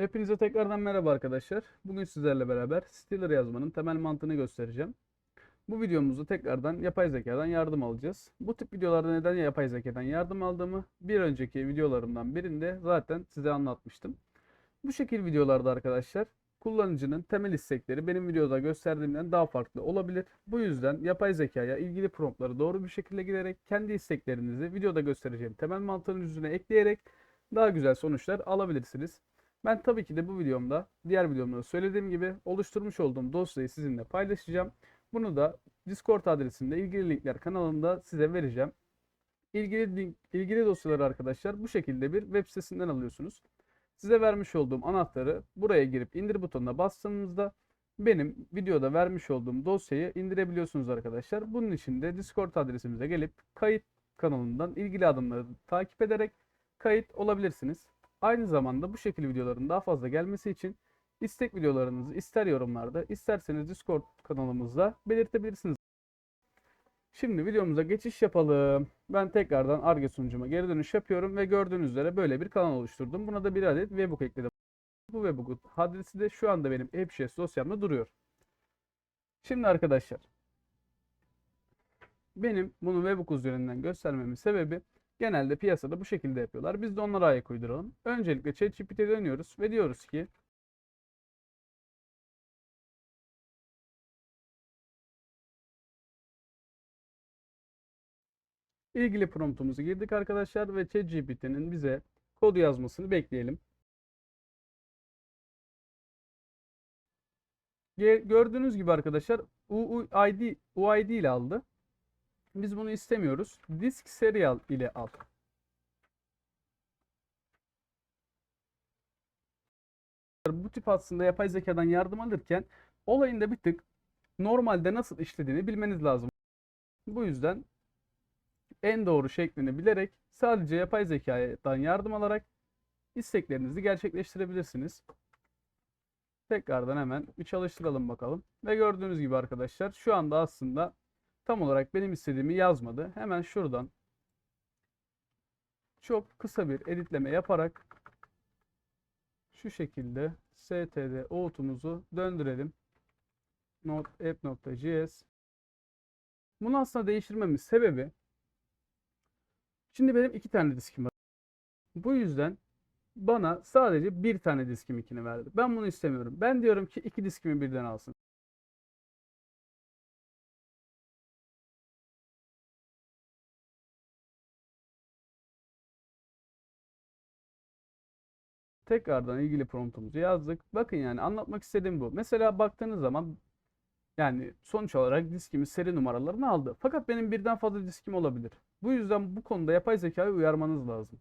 Hepinize tekrardan merhaba arkadaşlar. Bugün sizlerle beraber Stiller yazmanın temel mantığını göstereceğim. Bu videomuzda tekrardan yapay zekadan yardım alacağız. Bu tip videolarda neden yapay zekadan yardım aldığımı bir önceki videolarımdan birinde zaten size anlatmıştım. Bu şekil videolarda arkadaşlar kullanıcının temel istekleri benim videoda gösterdiğimden daha farklı olabilir. Bu yüzden yapay zekaya ilgili promptları doğru bir şekilde girerek kendi isteklerinizi videoda göstereceğim temel mantığın yüzüne ekleyerek daha güzel sonuçlar alabilirsiniz. Ben tabii ki de bu videomda diğer videomda söylediğim gibi oluşturmuş olduğum dosyayı sizinle paylaşacağım. Bunu da Discord adresinde ilgili linkler kanalında size vereceğim. İlgili link, ilgili dosyaları arkadaşlar bu şekilde bir web sitesinden alıyorsunuz. Size vermiş olduğum anahtarı buraya girip indir butonuna bastığınızda benim videoda vermiş olduğum dosyayı indirebiliyorsunuz arkadaşlar. Bunun için de Discord adresimize gelip kayıt kanalından ilgili adımları takip ederek kayıt olabilirsiniz. Aynı zamanda bu şekilde videoların daha fazla gelmesi için istek videolarınızı ister yorumlarda isterseniz Discord kanalımızda belirtebilirsiniz. Şimdi videomuza geçiş yapalım. Ben tekrardan Arge sunucuma geri dönüş yapıyorum ve gördüğünüz üzere böyle bir kanal oluşturdum. Buna da bir adet webhook ekledim. Bu webhook adresi de şu anda benim AppShes dosyamda duruyor. Şimdi arkadaşlar benim bunu webhook üzerinden göstermemin sebebi genelde piyasada bu şekilde yapıyorlar. Biz de onlara ayak uyduralım. Öncelikle ChatGPT'ye dönüyoruz ve diyoruz ki ilgili promptumuzu girdik arkadaşlar ve ChatGPT'nin bize kodu yazmasını bekleyelim. Gördüğünüz gibi arkadaşlar UUID, UID ile aldı. Biz bunu istemiyoruz. Disk serial ile al. Bu tip aslında yapay zekadan yardım alırken olayın da bir tık normalde nasıl işlediğini bilmeniz lazım. Bu yüzden en doğru şeklini bilerek sadece yapay zekadan yardım alarak isteklerinizi gerçekleştirebilirsiniz. Tekrardan hemen bir çalıştıralım bakalım. Ve gördüğünüz gibi arkadaşlar şu anda aslında tam olarak benim istediğimi yazmadı. Hemen şuradan çok kısa bir editleme yaparak şu şekilde std out'umuzu döndürelim. Node app.js Bunu aslında değiştirmemin sebebi şimdi benim iki tane diskim var. Bu yüzden bana sadece bir tane diskim ikini verdi. Ben bunu istemiyorum. Ben diyorum ki iki diskimi birden alsın. Tekrardan ilgili promptumuzu yazdık. Bakın yani anlatmak istediğim bu. Mesela baktığınız zaman yani sonuç olarak diskimin seri numaralarını aldı. Fakat benim birden fazla diskim olabilir. Bu yüzden bu konuda yapay zekayı uyarmanız lazım.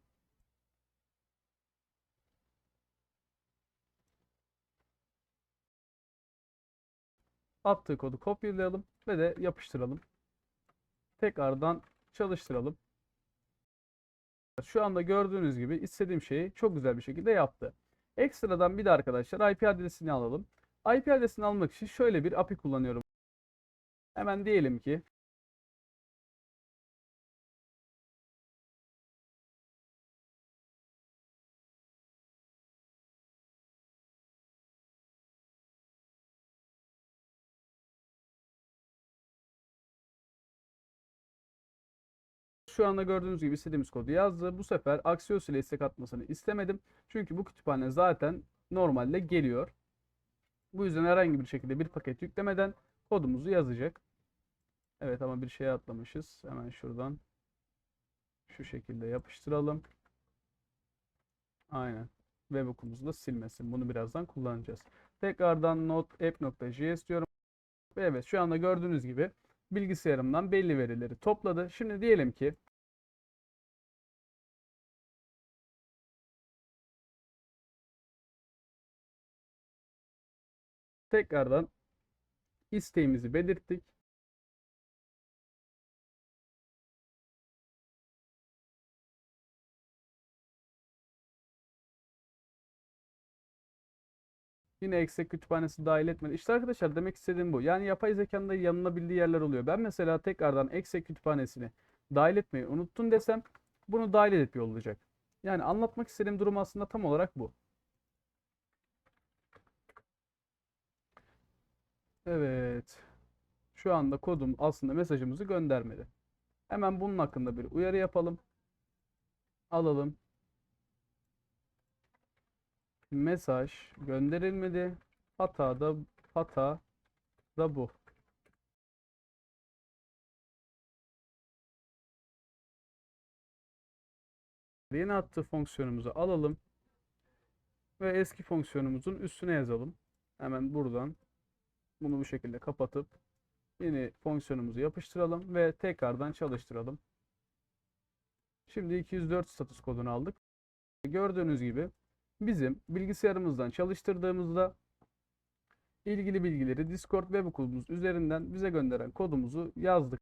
Attığı kodu kopyalayalım ve de yapıştıralım. Tekrardan çalıştıralım. Şu anda gördüğünüz gibi istediğim şeyi çok güzel bir şekilde yaptı. Ekstradan bir de arkadaşlar IP adresini alalım. IP adresini almak için şöyle bir API kullanıyorum. Hemen diyelim ki Şu anda gördüğünüz gibi istediğimiz kodu yazdı. Bu sefer Axios ile istek atmasını istemedim. Çünkü bu kütüphane zaten normalde geliyor. Bu yüzden herhangi bir şekilde bir paket yüklemeden kodumuzu yazacak. Evet ama bir şey atlamışız. Hemen şuradan şu şekilde yapıştıralım. Aynen. Webhook'umuzu da silmesin. Bunu birazdan kullanacağız. Tekrardan node.app.js diyorum. Ve evet şu anda gördüğünüz gibi bilgisayarımdan belli verileri topladı. Şimdi diyelim ki tekrardan isteğimizi belirttik. Yine Excel kütüphanesi dahil etmedi. İşte arkadaşlar demek istediğim bu. Yani yapay zekanın da yanılabildiği yerler oluyor. Ben mesela tekrardan Excel kütüphanesini dahil etmeyi unuttun desem bunu dahil edip yollayacak. Yani anlatmak istediğim durum aslında tam olarak bu. Evet. Şu anda kodum aslında mesajımızı göndermedi. Hemen bunun hakkında bir uyarı yapalım. Alalım. Mesaj gönderilmedi. Hata da hata da bu. Yeni attığı fonksiyonumuzu alalım ve eski fonksiyonumuzun üstüne yazalım. Hemen buradan bunu bu şekilde kapatıp yeni fonksiyonumuzu yapıştıralım ve tekrardan çalıştıralım. Şimdi 204 status kodunu aldık. Gördüğünüz gibi bizim bilgisayarımızdan çalıştırdığımızda ilgili bilgileri Discord web okulumuz üzerinden bize gönderen kodumuzu yazdık.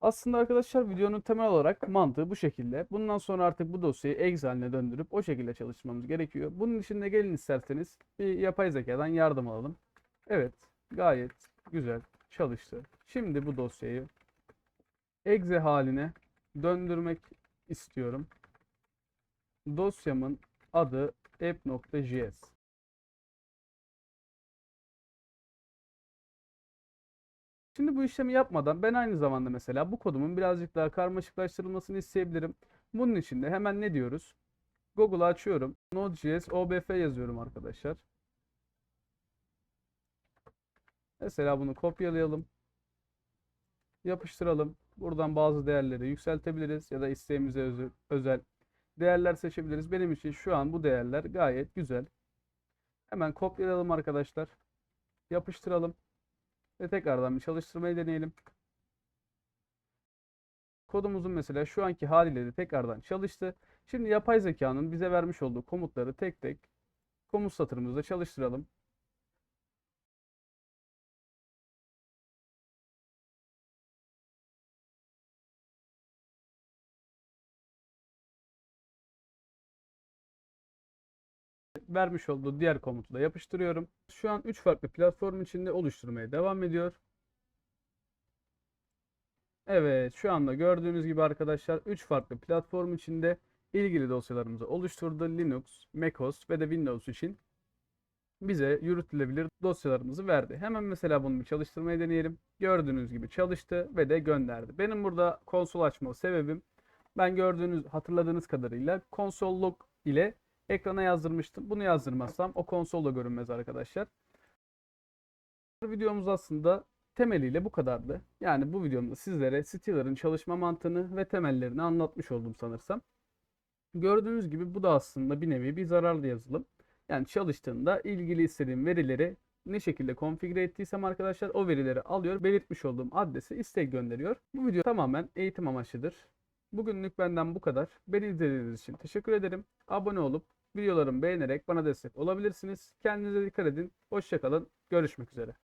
Aslında arkadaşlar videonun temel olarak mantığı bu şekilde. Bundan sonra artık bu dosyayı Excel haline döndürüp o şekilde çalıştırmamız gerekiyor. Bunun için de gelin isterseniz bir yapay zekadan yardım alalım. Evet, gayet güzel çalıştı. Şimdi bu dosyayı exe haline döndürmek istiyorum. Dosyamın adı app.js. Şimdi bu işlemi yapmadan ben aynı zamanda mesela bu kodumun birazcık daha karmaşıklaştırılmasını isteyebilirim. Bunun için de hemen ne diyoruz? Google'ı açıyorum. Node.js obf yazıyorum arkadaşlar. Mesela bunu kopyalayalım. Yapıştıralım. Buradan bazı değerleri yükseltebiliriz ya da isteğimize özel değerler seçebiliriz. Benim için şu an bu değerler gayet güzel. Hemen kopyalayalım arkadaşlar. Yapıştıralım. Ve tekrardan bir çalıştırmayı deneyelim. Kodumuzun mesela şu anki haliyle de tekrardan çalıştı. Şimdi yapay zekanın bize vermiş olduğu komutları tek tek komut satırımızda çalıştıralım. Vermiş olduğu diğer komutu da yapıştırıyorum. Şu an 3 farklı platform içinde oluşturmaya devam ediyor. Evet, şu anda gördüğünüz gibi arkadaşlar 3 farklı platform içinde ilgili dosyalarımızı oluşturdu. Linux, macOS ve de Windows için bize yürütülebilir dosyalarımızı verdi. Hemen mesela bunu bir çalıştırmayı deneyelim. Gördüğünüz gibi çalıştı ve de gönderdi. Benim burada konsol açma sebebim ben gördüğünüz hatırladığınız kadarıyla konsol ile ekrana yazdırmıştım. Bunu yazdırmazsam o konsolda görünmez arkadaşlar. Videomuz aslında temeliyle bu kadardı. Yani bu videomda sizlere Stealer'ın çalışma mantığını ve temellerini anlatmış oldum sanırsam. Gördüğünüz gibi bu da aslında bir nevi bir zararlı yazılım. Yani çalıştığında ilgili istediğim verileri ne şekilde konfigüre ettiysem arkadaşlar o verileri alıyor. Belirtmiş olduğum adrese istek gönderiyor. Bu video tamamen eğitim amaçlıdır. Bugünlük benden bu kadar. Beni izlediğiniz için teşekkür ederim. Abone olup videolarımı beğenerek bana destek olabilirsiniz. Kendinize dikkat edin. Hoşçakalın. Görüşmek üzere.